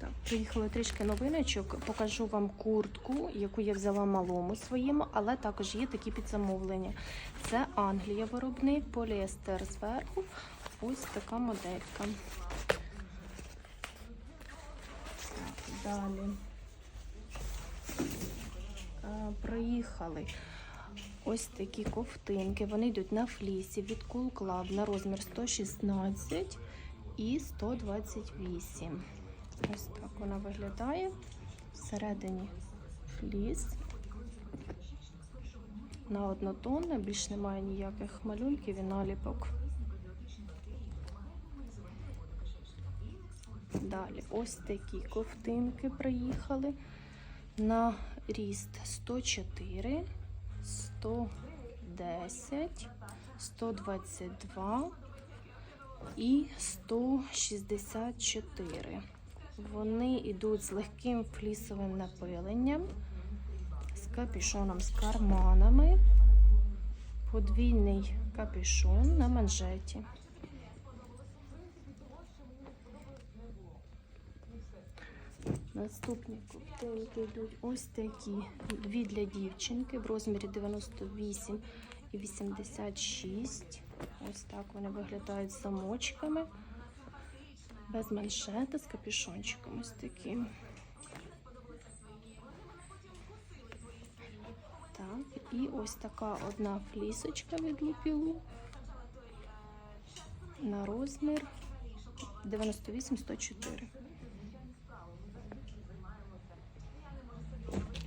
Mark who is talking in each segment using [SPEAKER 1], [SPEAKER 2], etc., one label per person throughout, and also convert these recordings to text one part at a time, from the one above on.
[SPEAKER 1] Так, приїхали трішки новиночок. Покажу вам куртку, яку я взяла малому своєму, але також є такі підзамовлення. Це Англія виробник, поліестер зверху. Ось така моделька. Так, далі. Е, Приїхали. Ось такі ковтинки. Вони йдуть на флісі від Cool Club на розмір 116 і 128. Ось так вона виглядає. Всередині фліс. На однотонне, більш немає ніяких малюнків і наліпок. Далі ось такі ковтинки приїхали на ріст 104, 110, 122 і 164. Вони йдуть з легким флісовим напиленням, з капюшоном, з карманами, подвійний капюшон на манжеті. Наступні коктейльки йдуть ось такі. Дві для дівчинки в розмірі 98 і 86. Ось так вони виглядають з замочками. Без маншети, з капюшончиком ось такі. Так, і ось така одна флісочка від Лупілу на розмір 98-104.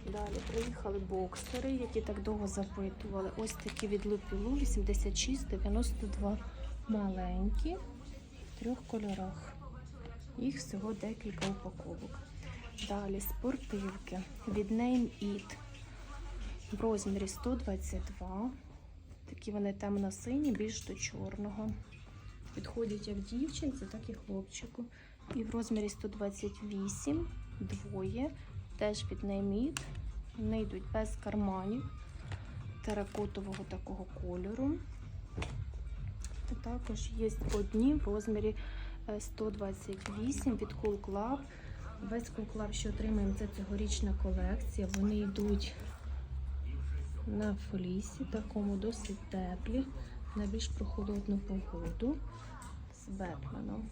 [SPEAKER 1] Далі приїхали боксери, які так довго запитували. Ось такі від Лупілу 86-92 маленькі в трьох кольорах. Їх всього декілька упаковок. Далі спортивки від Name It в розмірі 122. Такі вони темно-сині, більш до чорного. Підходять як дівчинці, так і хлопчику. І в розмірі 128 двоє. Теж від Name It. Вони йдуть без карманів теракотового такого кольору. Та також є одні в розмірі 128 від Cool Club. Весь Cool Club, що отримаємо, це цьогорічна колекція. Вони йдуть на флісі, такому досить теплі, на більш прохолодну погоду з Бетменом.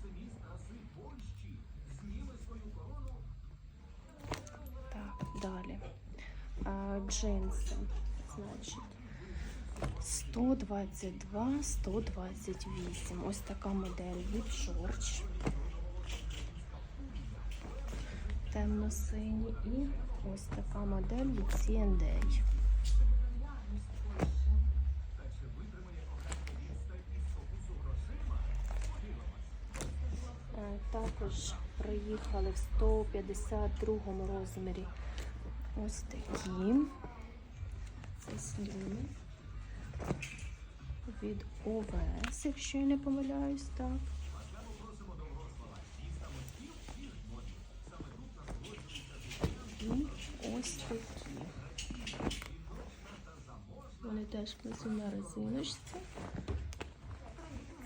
[SPEAKER 1] Так, далі. А, джинси. Значить, 122, 128. Ось така модель від George. Темно-сині. І ось така модель від C&A. Е, Також приїхали в 152 розмірі ось такі. Це сліни від ОВС, якщо я не помиляюсь, так. І ось такі. Вони теж внизу на резиночці.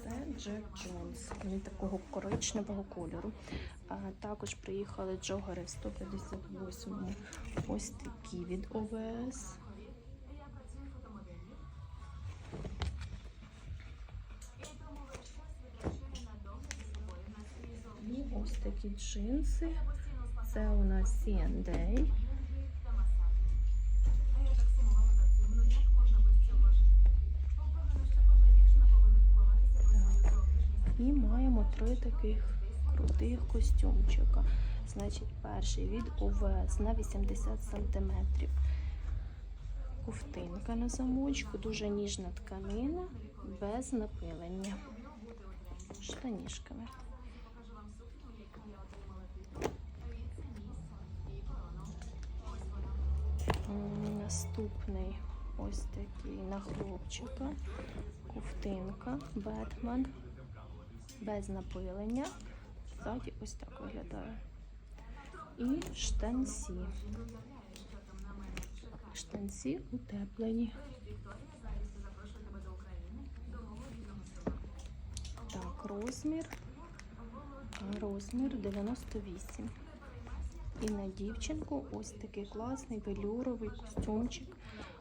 [SPEAKER 1] Це Джек Джонс. Вони такого коричневого кольору. А, також приїхали джогери в 158 Ось такі від ОВС. Такі джинси. Це у нас C&A. І маємо три таких крутих костюмчика. Значить, перший від ОВС на 80 см. Ковтинка на замочку, дуже ніжна тканина, без напилення. Штанішками. Наступний ось такий на хлопчика. Ковтинка, Бетмен без напилення. Ззаді ось так виглядає. І штанці. Штанці утеплені. Так, розмір. Розмір 98. І на дівчинку ось такий класний велюровий костюмчик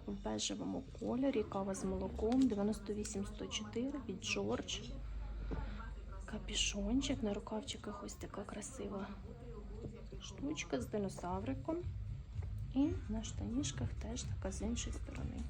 [SPEAKER 1] в бежевому кольорі, кава з молоком 98-104 від Джордж. Капішончик на рукавчиках ось така красива штучка з динозавриком. І на штанішках теж така з іншої сторони.